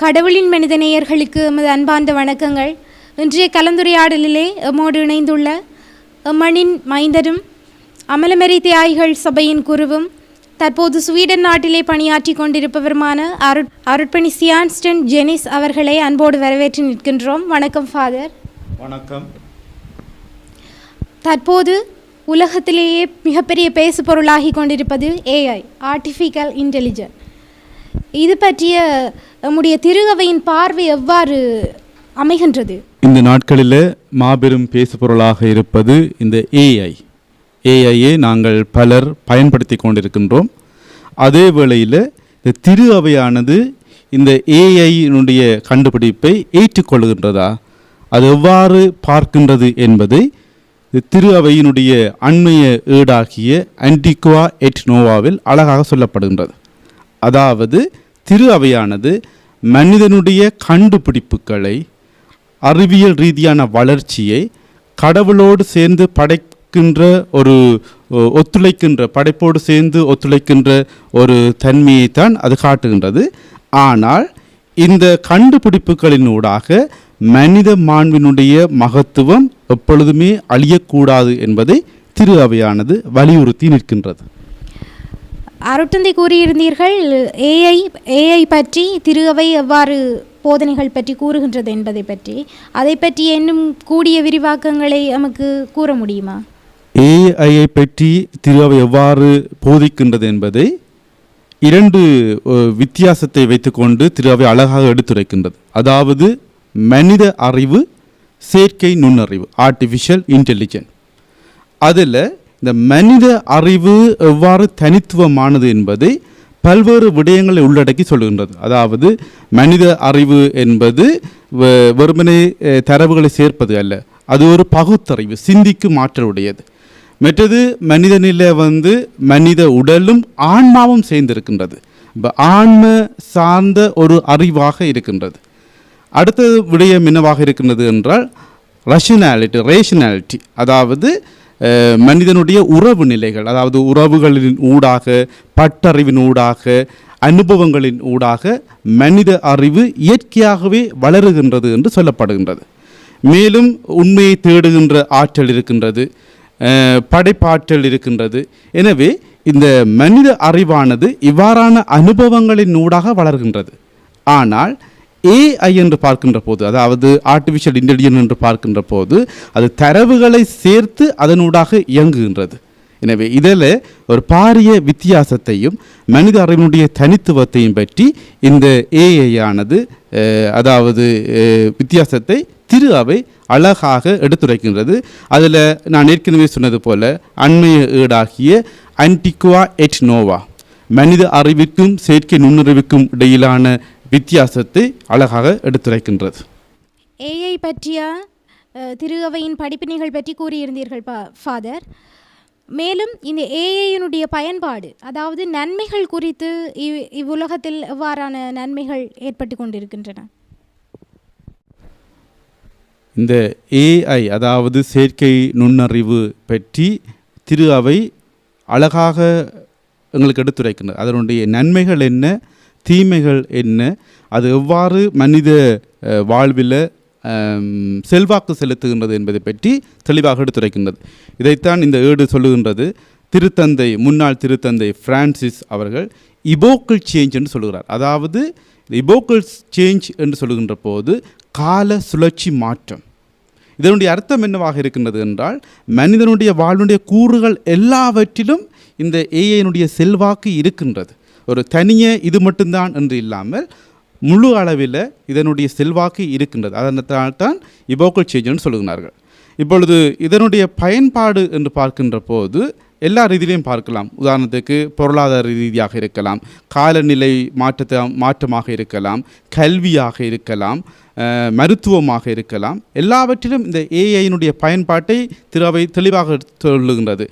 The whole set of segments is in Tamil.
கடவுளின் மனித நேயர்களுக்கு எமது அன்பார்ந்த வணக்கங்கள். இன்றைய கலந்துரையாடலிலே எம்மோடு இணைந்துள்ள எம்மணின் மைந்தரும் அமலமெரி தியாகிகள் சபையின் குருவும் தற்போது ஸ்வீடன் நாட்டிலே பணியாற்றி கொண்டிருப்பவருமான அருட் அருட்பணி சியான்ஸ்டன் ஜெனிஸ் அவர்களை அன்போடு வரவேற்று நிற்கின்றோம். வணக்கம் ஃபாதர். வணக்கம். தற்போது உலகத்திலேயே மிகப்பெரிய பேசு பொருளாகி கொண்டிருப்பது ஏஐ ஆர்டிஃபிஷியல் இன்டெலிஜென்ட் இது பற்றிய நம்முடைய திருகவையின் பார்வை எவ்வாறு அமைகின்றது? இந்த நாட்களில் மாபெரும் பேசுபொருளாக இருப்பது இந்த ஏஐ ஏஐயை நாங்கள் பலர் பயன்படுத்தி கொண்டிருக்கின்றோம். அதே வேளையில் இந்த திரு அவையானது இந்த ஏஐயினுடைய கண்டுபிடிப்பை ஏற்றுக்கொள்கின்றதா? அது எவ்வாறு பார்க்கின்றது என்பதை திரு அவையினுடைய அண்மைய ஏடாகிய அண்டிகுவா எட் நோவாவில் அழகாக சொல்லப்படுகின்றது. அதாவது திரு அவையானது மனிதனுடைய கண்டுபிடிப்புகளை அறிவியல் ரீதியான வளர்ச்சியை கடவுளோடு சேர்ந்து படைக்கின்ற ஒரு ஒத்துழைக்கின்ற படைப்போடு சேர்ந்து ஒத்துழைக்கின்ற ஒரு தன்மையைத்தான் அது காட்டுகின்றது. ஆனால் இந்த கண்டுபிடிப்புகளின் ஊடாக மனித மாண்பினுடைய மகத்துவம் எப்பொழுதுமே அழியக்கூடாது என்பதை திரு அவையானது வலியுறுத்தி நிற்கின்றது. அருட்டந்தை கூறியிருந்தீர்கள் ஏஐ ஏஐ பற்றி திருகவை எவ்வாறு போதனைகள் பற்றி கூறுகின்றது என்பதை பற்றி அதை பற்றி இன்னும் கூடிய விரிவாக்கங்களை நமக்கு கூற முடியுமா? ஏஐயை பற்றி திரு அவை எவ்வாறு போதிக்கின்றது என்பதை இரண்டு வித்தியாசத்தை வைத்துக்கொண்டு திரு அவை அழகாக எடுத்துரைக்கின்றது. அதாவது மனித அறிவு செயற்கை நுண்ணறிவு ஆர்டிஃபிஷியல் இன்டெலிஜென்ட் அதில் இந்த மனித அறிவு எவ்வாறு தனித்துவமானது என்பதை பல்வேறு விடயங்களை உள்ளடக்கி சொல்கின்றது. அதாவது மனித அறிவு என்பது வெ- வெறுமனே தரவுகளை சேர்ப்பது அல்ல. அது ஒரு பகுத்தறிவு சிந்திக்கும் ஆற்றல் உடையது மற்றது மனிதனில் வந்து மனித உடலும் ஆன்மாவும் சேர்ந்திருக்கின்றது. இப்போ ஆன்ம சார்ந்த ஒரு அறிவாக இருக்கின்றது. அடுத்த விடயம் என்னவாக இருக்கின்றது என்றால் ரஷனாலிட்டி ரேஷனாலிட்டி அதாவது மனிதனுடைய உறவு நிலைகள் அதாவது உறவுகளின் ஊடாக பட்டறிவின் ஊடாக அனுபவங்களின் ஊடாக மனித அறிவு இயற்கையாகவே வளருகின்றது என்று சொல்லப்படுகின்றது. மேலும் உண்மையை தேடுகின்ற ஆற்றல் இருக்கின்றது படைப்பாற்றல் இருக்கின்றது. எனவே இந்த மனித அறிவானது இவ்வாறான அனுபவங்களின் ஊடாக வளர்கின்றது. ஆனால் ஏஐ என்று பார்க்கின்ற போது அதாவது ஆர்டிஃபிஷியல் இன்டெலிஜென்ஸ் என்று பார்க்கின்ற போது அது தரவுகளை சேர்த்து அதனூடாக இயங்குகின்றது. எனவே இதில் ஒரு பாரிய வித்தியாசத்தையும் மனித அறிவினுடைய தனித்துவத்தையும் பற்றி இந்த ஏஐ ஆனது அதாவது வித்தியாசத்தை திரு அவை அழகாக எடுத்துரைக்கின்றது. அதில் நான் ஏற்கனவே சொன்னது போல அண்மைய ஈடாகிய ஆன்டிகுவா எட் நோவா மனித அறிவிற்கும் செயற்கை நுண்ணறிவுக்கும் இடையிலான வித்தியாசத்தை அழகாக எடுத்துரைக்கின்றது. ஏஐ பற்றிய திருகவையின் படிப்பினைகள் பற்றி கூறியிருந்தீர்கள் பா ஃபாதர் மேலும் இந்த ஏஐயினுடைய பயன்பாடு அதாவது நன்மைகள் குறித்து இவ் இவ்வுலகத்தில் எவ்வாறான நன்மைகள் ஏற்பட்டு கொண்டிருக்கின்றன? இந்த ஏஐ அதாவது செயற்கை நுண்ணறிவு பற்றி திரு அவை அழகாக எங்களுக்கு எடுத்துரைக்கின்றது. அதனுடைய நன்மைகள் என்ன? தீமைகள் என்ன? அது எவ்வாறு மனித வாழ்வில் செல்வாக்கு செலுத்துகின்றது என்பதை பற்றி தெளிவாக எடுத்துரைக்கின்றது. இதைத்தான் இந்த ஏடு சொல்லுகின்றது. திருத்தந்தை முன்னாள் திருத்தந்தை பிரான்சிஸ் அவர்கள் இபோக்கல் சேஞ்ச் என்று சொல்லுகிறார். அதாவது இபோக்கல் சேஞ்ச் என்று சொல்லுகின்ற போது கால சுழற்சி மாற்றம். இதனுடைய அர்த்தம் என்னவாக இருக்கின்றது என்றால் மனிதனுடைய வாழ்வினுடைய கூறுகள் எல்லாவற்றிலும் இந்த ஏஐனுடைய செல்வாக்கு இருக்கின்றது. ஒரு தனியே இது மட்டும்தான் என்று இல்லாமல் முழு அளவில் இதனுடைய செல்வாக்கு இருக்கின்றது. அதனால் தான் இபோக்கல் சேஞ்சுன்னு சொல்லுகிறார்கள். இப்பொழுது இதனுடைய பயன்பாடு என்று பார்க்கின்ற போது எல்லா ரீதியிலையும் பார்க்கலாம். உதாரணத்துக்கு பொருளாதார ரீதியாக இருக்கலாம் காலநிலை மாற்றத்தை மாற்றமாக இருக்கலாம் கல்வியாக இருக்கலாம் மருத்துவமாக இருக்கலாம். எல்லாவற்றிலும் இந்த ஏஐனுடைய பயன்பாட்டை திறவை தெளிவாக சொல்லுகின்றது.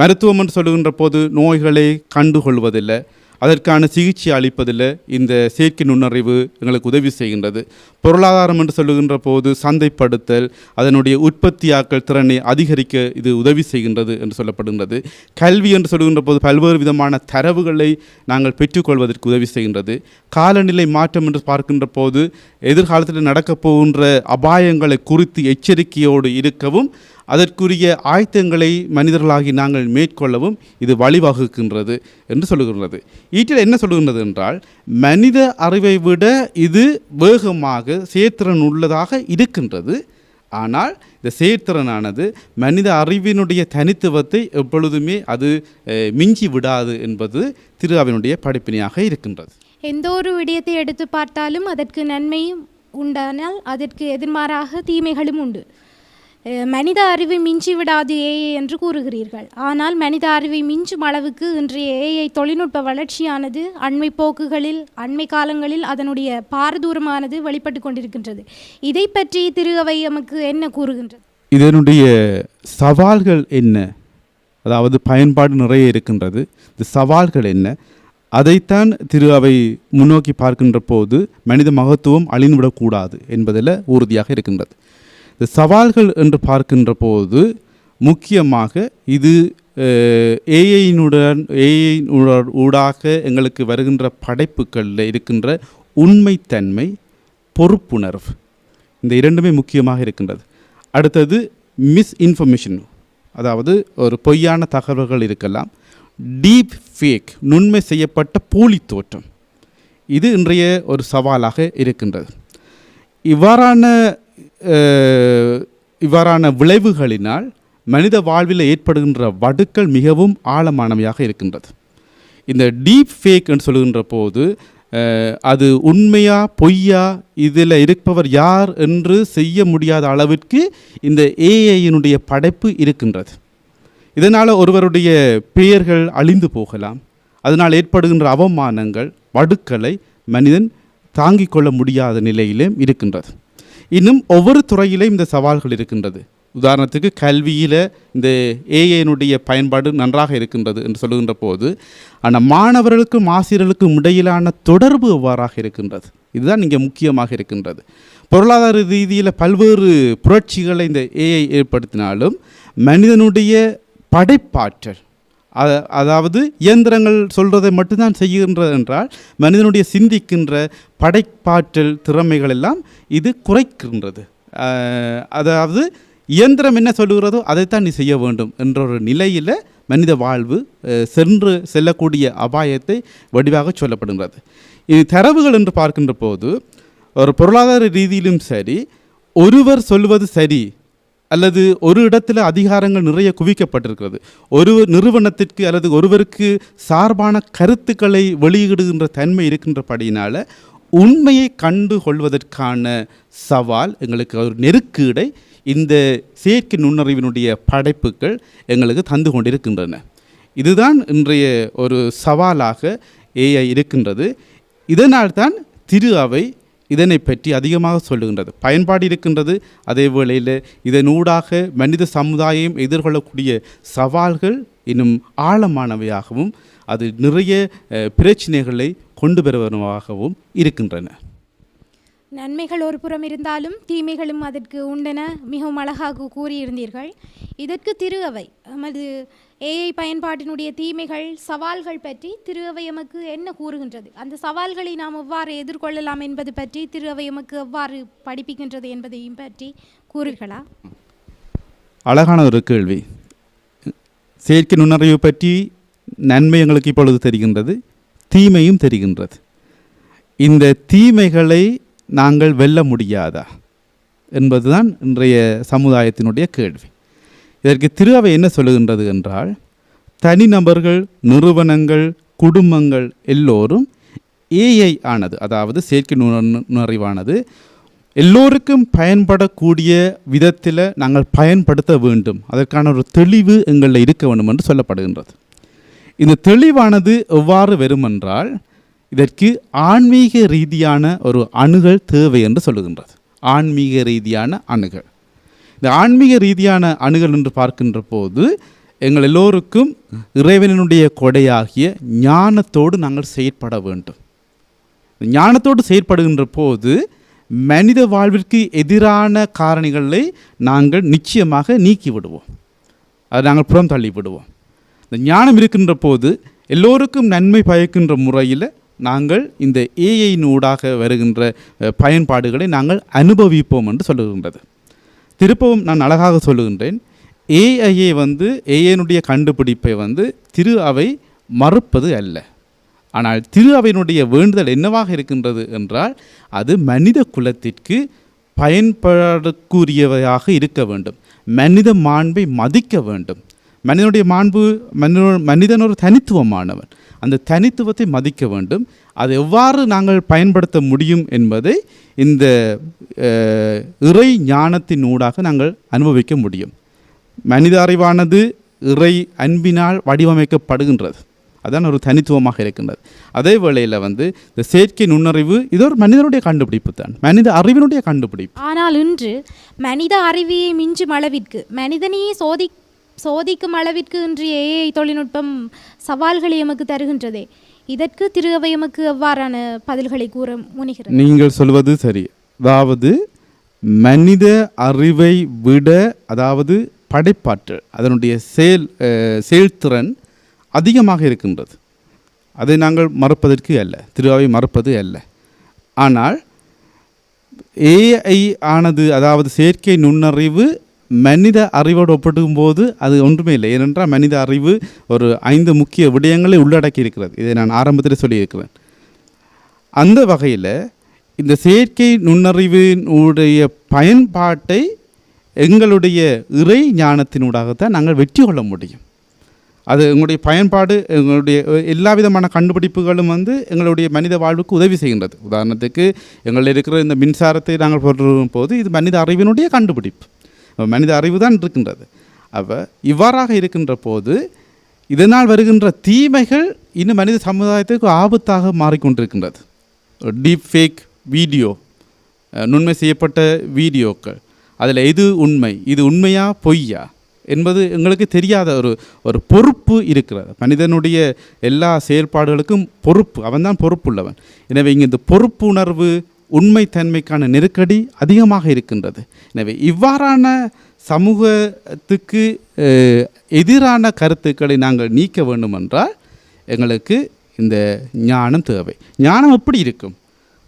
மருத்துவம் என்று சொல்லுகின்ற போது நோய்களை கண்டுகொள்வதில்லை. அதற்கான சிகிச்சை அளிப்பதில் இந்த செயற்கை நுண்ணறிவு எங்களுக்கு உதவி செய்கின்றது. பொருளாதாரம் என்று சொல்லுகின்ற போது சந்தைப்படுத்தல் அதனுடைய உற்பத்தியாக்கல் திறனை அதிகரிக்க இது உதவி செய்கின்றது என்று சொல்லப்படுகின்றது. கல்வி என்று சொல்லுகின்ற போது பல்வேறு விதமான தரவுகளை நாங்கள் பெற்றுக்கொள்வதற்கு உதவி செய்கின்றது. காலநிலை மாற்றம் என்று பார்க்கின்ற போது எதிர்காலத்தில் நடக்கப் போகின்ற அபாயங்களை குறித்து எச்சரிக்கையோடு இருக்கவும் அதற்குரிய ஆயத்தங்களை மனிதர்களாகி நாங்கள் மேற்கொள்ளவும் இது வழிவகுக்கின்றது என்று சொல்லுகின்றது. ஈட்டில் என்ன சொல்லுகின்றது என்றால் மனித அறிவை விட இது வேகமாக செயற்திறன் உள்ளதாக இருக்கின்றது. ஆனால் இந்த செயற்திறனானது மனித அறிவினுடைய தனித்துவத்தை எப்பொழுதுமே அது மிஞ்சி விடாது என்பது திரு படிப்பினையாக இருக்கின்றது. எந்த ஒரு விடயத்தை எடுத்து பார்த்தாலும் அதற்கு நன்மையும் உண்டானால் அதற்கு எதிர்மாறாக தீமைகளும் உண்டு. மனித அறிவை மிஞ்சி விடாது ஏஐ என்று கூறுகிறீர்கள். ஆனால் மனித அறிவை மிஞ்சும் அளவுக்கு இன்றைய ஏஐ தொழில்நுட்ப வளர்ச்சியானது அண்மை போக்குகளில் அண்மை காலங்களில் அதனுடைய பாரதூரமானது வெளிப்பட்டு கொண்டிருக்கின்றது. இதை பற்றி திரு அவை எமக்கு என்ன கூறுகின்றது? இதனுடைய சவால்கள் என்ன? அதாவது பயன்பாடு நிறைய இருக்கின்றது. இந்த சவால்கள் என்ன? அதைத்தான் திரு அவை முன்னோக்கி பார்க்கின்ற போது மனித மகத்துவம் அழிந்துவிடக்கூடாது என்பதில் உறுதியாக இருக்கின்றது. இந்த சவால்கள் என்று பார்க்கின்ற போது முக்கியமாக இது ஏஐனுடன் ஏஐ ஊடாக எங்களுக்கு வருகின்ற படைப்புகளில் இருக்கின்ற உண்மைத்தன்மை பொறுப்புணர்வு இந்த இரண்டுமே முக்கியமாக இருக்கின்றது. அடுத்தது மிஸ்இன்ஃபர்மேஷன் அதாவது ஒரு பொய்யான தகவல்கள் இருக்கலாம். டீப் ஃபேக் நுண்மை செய்யப்பட்ட போலி தோற்றம் இது இன்றைய ஒரு சவாலாக இருக்கின்றது. இவ்வாறான இவ்வாறான விளைவுகளினால் மனித வாழ்வில் ஏற்படுகின்ற வடுக்கள் மிகவும் ஆழமானவையாக இருக்கின்றது. இந்த டீப் ஃபேக் என்று சொல்லுகின்ற போது அது உண்மையா பொய்யா இதில் இருப்பவர் யார் என்று செய்ய முடியாத அளவிற்கு இந்த ஏஐயினுடைய படைப்பு இருக்கின்றது. இதனால் ஒருவருடைய பெயர்கள் அழிந்து போகலாம். அதனால் ஏற்படுகின்ற அவமானங்கள் வடுக்களை மனிதன் தாங்கிக் கொள்ள முடியாத நிலையிலும் இருக்கின்றது. இன்னும் ஒவ்வொரு துறையிலும் இந்த சவால்கள் இருக்கின்றது. உதாரணத்துக்கு கல்வியில் இந்த ஏஐனுடைய பயன்பாடு நன்றாக இருக்கின்றது என்று சொல்லுகின்ற போது ஆனால் மாணவர்களுக்கும் ஆசிரியர்களுக்கும் இடையிலான தொடர்பு எவ்வாறாக இருக்கின்றது? இதுதான் இங்கே முக்கியமாக இருக்கின்றது. பொருளாதார ரீதியில் பல்வேறு புரட்சிகளை இந்த ஏஐ ஏற்படுத்தினாலும் மனிதனுடைய படைப்பாற்றல் அதாவது இயந்திரங்கள் சொல்கிறதை மட்டும்தான் செய்கின்றது என்றால் மனிதனுடைய சிந்திக்கின்ற படைப்பாற்றல் திறமைகள் எல்லாம் இது குறைக்கின்றது. அதாவது இயந்திரம் என்ன சொல்லுகிறதோ அதைத்தான் நீ செய்ய வேண்டும் என்ற ஒரு நிலையில் மனித வாழ்வு சென்று செல்லக்கூடிய அபாயத்தை வடிவாக சொல்லப்படுகிறது இது தரவுகள் என்று பார்க்கின்ற போது ஒரு பொருளாதார ரீதியிலும் சரி ஒருவர் சொல்வது சரி அல்லது ஒரு இடத்துல அதிகாரங்கள் நிறைய குவிக்கப்பட்டிருக்கிறது. ஒரு நிறுவனத்திற்கு அல்லது ஒருவருக்கு சார்பான கருத்துக்களை வெளியிடுகின்ற தன்மை இருக்கின்றபடியினால் உண்மையை கண்டு கொள்வதற்கான சவால் எங்களுக்கு ஒரு நெருக்கீடை இந்த செயற்கை நுண்ணறிவினுடைய படைப்புகள் எங்களுக்கு தந்து கொண்டிருக்கின்றன. இதுதான் இன்றைய ஒரு சவாலாக ஏஐ இருக்கின்றது. இதனால்தான் திரு அவை இதனை பற்றி அதிகமாக சொல்லுகின்றது. பயன்பாடு இருக்கின்றது. அதே வேளையில் இதனூடாக மனித சமுதாயம் எதிர்கொள்ளக்கூடிய சவால்கள் இன்னும் ஆழமானவையாகவும் அது நிறைய பிரச்சனைகளை கொண்டு வருவனவாகவும் இருக்கின்றன. நன்மைகள் ஒரு புறம் இருந்தாலும் தீமைகளும் அதற்கு உண்டென மிகவும் அழகாக கூறியிருந்தீர்கள். இதற்கு திரு அவை எமது ஏஐ பயன்பாட்டினுடைய தீமைகள் சவால்கள் பற்றி திரு அவை எமக்கு என்ன கூறுகின்றது? அந்த சவால்களை நாம் எவ்வாறு எதிர்கொள்ளலாம் என்பது பற்றி திரு அவை எமக்கு எவ்வாறு படிப்பிக்கின்றது என்பதையும் பற்றி கூறுகளா அழகான ஒரு கேள்வி. செயற்கை நுண்ணறிவு பற்றி நன்மை எங்களுக்கு இப்பொழுது தெரிகின்றது தீமையும் தெரிகின்றது. இந்த தீமைகளை நாங்கள் வெல்ல முடியாதா என்பதுதான் இன்றைய சமுதாயத்தினுடைய கேள்வி. இதற்கு திரு அவை என்ன சொல்லுகின்றது என்றால் தனிநபர்கள் நிறுவனங்கள் குடும்பங்கள் எல்லோரும் ஏஐ ஆனது அதாவது செயற்கை நுண்ண- நுண்ணறிவானது எல்லோருக்கும் பயன்படக்கூடிய விதத்தில் நாங்கள் பயன்படுத்த வேண்டும். அதற்கான ஒரு தெளிவு எங்களில் இருக்க வேண்டும் என்று சொல்லப்படுகின்றது. இந்த தெளிவானது எவ்வாறு வருமென்றால் இதற்கு ஆன்மீக ரீதியான ஒரு அணுகல் தேவை என்று சொல்லுகின்றது. ஆன்மீக ரீதியான அணுகல். இந்த ஆன்மீக ரீதியான அணுகல் என்று பார்க்கின்ற போது எங்கள் எல்லோருக்கும் இறைவனுடைய கொடையாகிய ஞானத்தோடு நாங்கள் செயற்பட வேண்டும். ஞானத்தோடு செயற்படுகின்ற போது மனித வாழ்விற்கு எதிரான காரணிகளை நாங்கள் நிச்சயமாக நீக்கி விடுவோம் அதை நாங்கள் புறம் தள்ளி விடுவோம் இந்த ஞானம் இருக்கின்ற போது எல்லோருக்கும் நன்மை பயக்கின்ற முறையில் நாங்கள் இந்த ஏஐ நூடாக வருகின்ற பயன்பாடுகளை நாங்கள் அனுபவிப்போம் என்று சொல்லுகின்றது. திருப்பவும் நான் அழகாக சொல்லுகின்றேன். ஏஐயை வந்து ஏஐனுடைய கண்டுபிடிப்பை வந்து திரு அவை மறுப்பது அல்ல. ஆனால் திரு அவையினுடைய வேண்டுதல் என்னவாக இருக்கின்றது என்றால் அது மனித குலத்திற்கு பயன்படக்கூடியவையாக இருக்க வேண்டும். மனித மாண்பை மதிக்க வேண்டும். மனிதனுடைய மாண்பு மனிதன் ஒரு தனித்துவமானவன். அந்த தனித்துவத்தை மதிக்க வேண்டும். அதை எவ்வாறு நாங்கள் பயன்படுத்த முடியும் என்பதை இந்த இறை ஞானத்தின் ஊடாக நாங்கள் அனுபவிக்க முடியும். மனித அறிவானது இறை அன்பினால் வடிவமைக்கப்படுகின்றது. அதான் ஒரு தனித்துவமாக இருக்கின்றது. அதே வேளையில் வந்து இந்த செயற்கை நுண்ணறிவு இது ஒரு மனிதனுடைய கண்டுபிடிப்பு தான். மனித அறிவினுடைய கண்டுபிடிப்பு. ஆனால் இன்று மனித அறிவியை மிஞ்சும் அளவிற்கு மனிதனையே சோதி சோதிக்கும் அளவிற்கு இன்று ஏஐ தொழில்நுட்பம் சவால்களை எமக்கு தருகின்றதே. இதற்கு திரு அவை எமக்கு எவ்வாறான பதில்களை கூற முனைகிறது? நீங்கள் சொல்வது சரி. அதாவது மனித அறிவை விட அதாவது படைப்பாற்றல் அதனுடைய செயல் செயல்திறன் அதிகமாக இருக்கின்றது. அதை நாங்கள் மறுப்பதற்கு அல்ல திருவாவை மறுப்பது அல்ல. ஆனால் ஏஐ ஆனது அதாவது செயற்கை நுண்ணறிவு மனித அறிவோடு ஒப்பிடும் போது அது ஒன்றுமே இல்லை. ஏனென்றால் மனித அறிவு ஒரு ஐந்து முக்கிய விடயங்களை உள்ளடக்கி இருக்கிறது. இதை நான் ஆரம்பத்தில் சொல்லியிருக்கிறேன். அந்த வகையில் இந்த செயற்கை நுண்ணறிவினுடைய பயன்பாட்டை எங்களுடைய இறை ஞானத்தினூடாகத்தான் நாங்கள் வெற்றி கொள்ள முடியும். அது எங்களுடைய பயன்பாடு எங்களுடைய எல்லா விதமான கண்டுபிடிப்புகளும் வந்து எங்களுடைய மனித வாழ்வுக்கு உதவி செய்கின்றது. உதாரணத்துக்கு எங்களில் இருக்கிற இந்த மின்சாரத்தை நாங்கள் போடுறும் போது இது மனித அறிவினுடைய கண்டுபிடிப்பு. மனித அறிவு தான் இருக்கின்றது. அப்போ இவ்வாறாக இருக்கின்ற போது இதனால் வருகின்ற தீமைகள் இன்னும் மனித சமுதாயத்துக்கு ஆபத்தாக மாறிக்கொண்டிருக்கின்றது. டீப் ஃபேக் வீடியோ நுண்மை செய்யப்பட்ட வீடியோக்கள் அதில் எது உண்மை இது உண்மையா பொய்யா என்பது எங்களுக்கு தெரியாத ஒரு ஒரு பொறுப்பு இருக்கிறது. மனிதனுடைய எல்லா செயல்பாடுகளுக்கும் பொறுப்பு அவன்தான் பொறுப்புள்ளவன். எனவே இங்கே இந்த பொறுப்புணர்வு உண்மைத்தன்மைக்கான நெருக்கடி அதிகமாக இருக்கின்றது. எனவே இவ்வாறான சமூகத்துக்கு எதிரான கருத்துக்களை நாங்கள் நீக்க வேண்டுமென்றால் எங்களுக்கு இந்த ஞானம் தேவை. ஞானம் எப்படி இருக்கும்?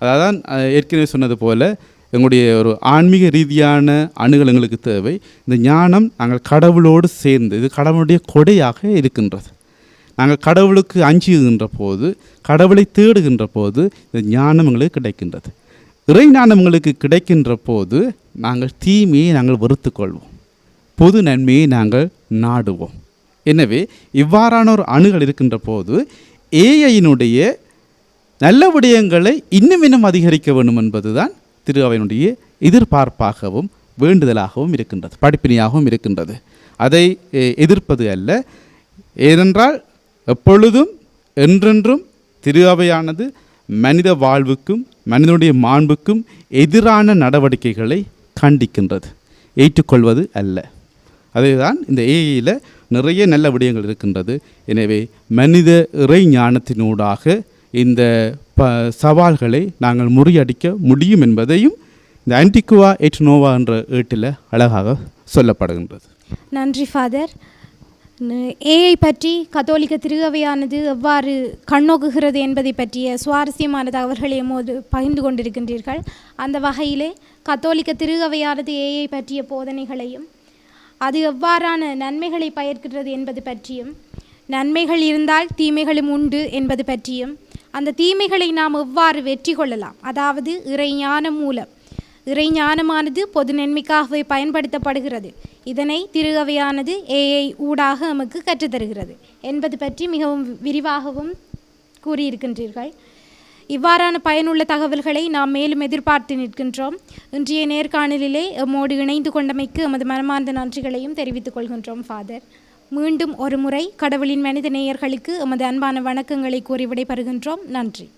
அதான் ஏற்கனவே சொன்னது போல் எங்களுடைய ஒரு ஆன்மீக ரீதியான அணுகல் எங்களுக்கு தேவை. இந்த ஞானம் நாங்கள் கடவுளோடு சேர்ந்து இது கடவுளுடைய கொடையாக இருக்கின்றது. நாங்கள் கடவுளுக்கு அஞ்சுகின்ற போது கடவுளை தேடுகின்ற போது இந்த ஞானம் எங்களுக்கு கிடைக்கின்றது. இறை எங்களுக்கு கிடைக்கின்ற போது நாங்கள் தீமையை நாங்கள் வெறுத்துக்கொள்வோம். பொது நன்மையை நாங்கள் நாடுவோம். எனவே இவ்வாறான ஒரு அணுகள் இருக்கின்ற போது ஏஐயினுடைய நல்ல விடயங்களை இன்னும் இன்னும் அதிகரிக்க வேண்டும் என்பதுதான் திரு அவையினுடைய எதிர்பார்ப்பாகவும் வேண்டுதலாகவும் இருக்கின்றது படிப்பினையாகவும் இருக்கின்றது. அதை எதிர்ப்பது அல்ல. ஏனென்றால் எப்பொழுதும் என்றென்றும் திரு அவையானது மனித வாழ்வுக்கும் மனிதனுடைய மாண்புக்கும் எதிரான நடவடிக்கைகளை கண்டிக்கின்றது. ஏற்றுக்கொள்வது அல்ல. அதுதான் இந்த ஏஐயில் நிறைய நல்ல விடயங்கள் இருக்கின்றது. எனவே மனித இறை ஞானத்தினூடாக இந்த ப சவால்களை நாங்கள் முறியடிக்க முடியும் என்பதையும் இந்த ஆன்டிகுவா எட்னோவா என்ற ஏட்டில் அழகாக சொல்லப்படுகின்றது. நன்றி ஃபாதர் ஏஐ பற்றி கத்தோலிக்க திருகவையானது எவ்வாறு கண்ணோக்குகிறது என்பதை பற்றிய சுவாரஸ்யமான தகவல்களை எம்மோது பகிர்ந்து கொண்டிருக்கின்றீர்கள். அந்த வகையிலே கத்தோலிக்க திருகவையானது ஏஐ பற்றிய போதனைகளையும் அது எவ்வாறான நன்மைகளை பயிர்க்கிறது என்பது பற்றியும் நன்மைகள் இருந்தால் தீமைகளும் உண்டு என்பது பற்றியும் அந்த தீமைகளை நாம் எவ்வாறு வெற்றி கொள்ளலாம்? அதாவது இறைஞான மூலம். இறைஞானமானது பொது நன்மைக்காகவே பயன்படுத்தப்படுகிறது. இதனை திருகவையானது ஏஐ ஊடாக நமக்கு கற்றுத்தருகிறது. என்பது பற்றி மிகவும் விரிவாகவும் கூறியிருக்கின்றீர்கள். இவ்வாறான பயனுள்ள தகவல்களை நாம் மேலும் எதிர்பார்த்து நிற்கின்றோம். இன்றைய நேர்காணலிலே எம்மோடு இணைந்து கொண்டமைக்கு எமது மனமார்ந்த நன்றிகளையும் தெரிவித்துக் கொள்கின்றோம் ஃபாதர் மீண்டும் ஒரு முறை கடவுளின் மனித நேயர்களுக்கு எமது அன்பான வணக்கங்களை கூறி விடைபெறுகின்றோம். நன்றி.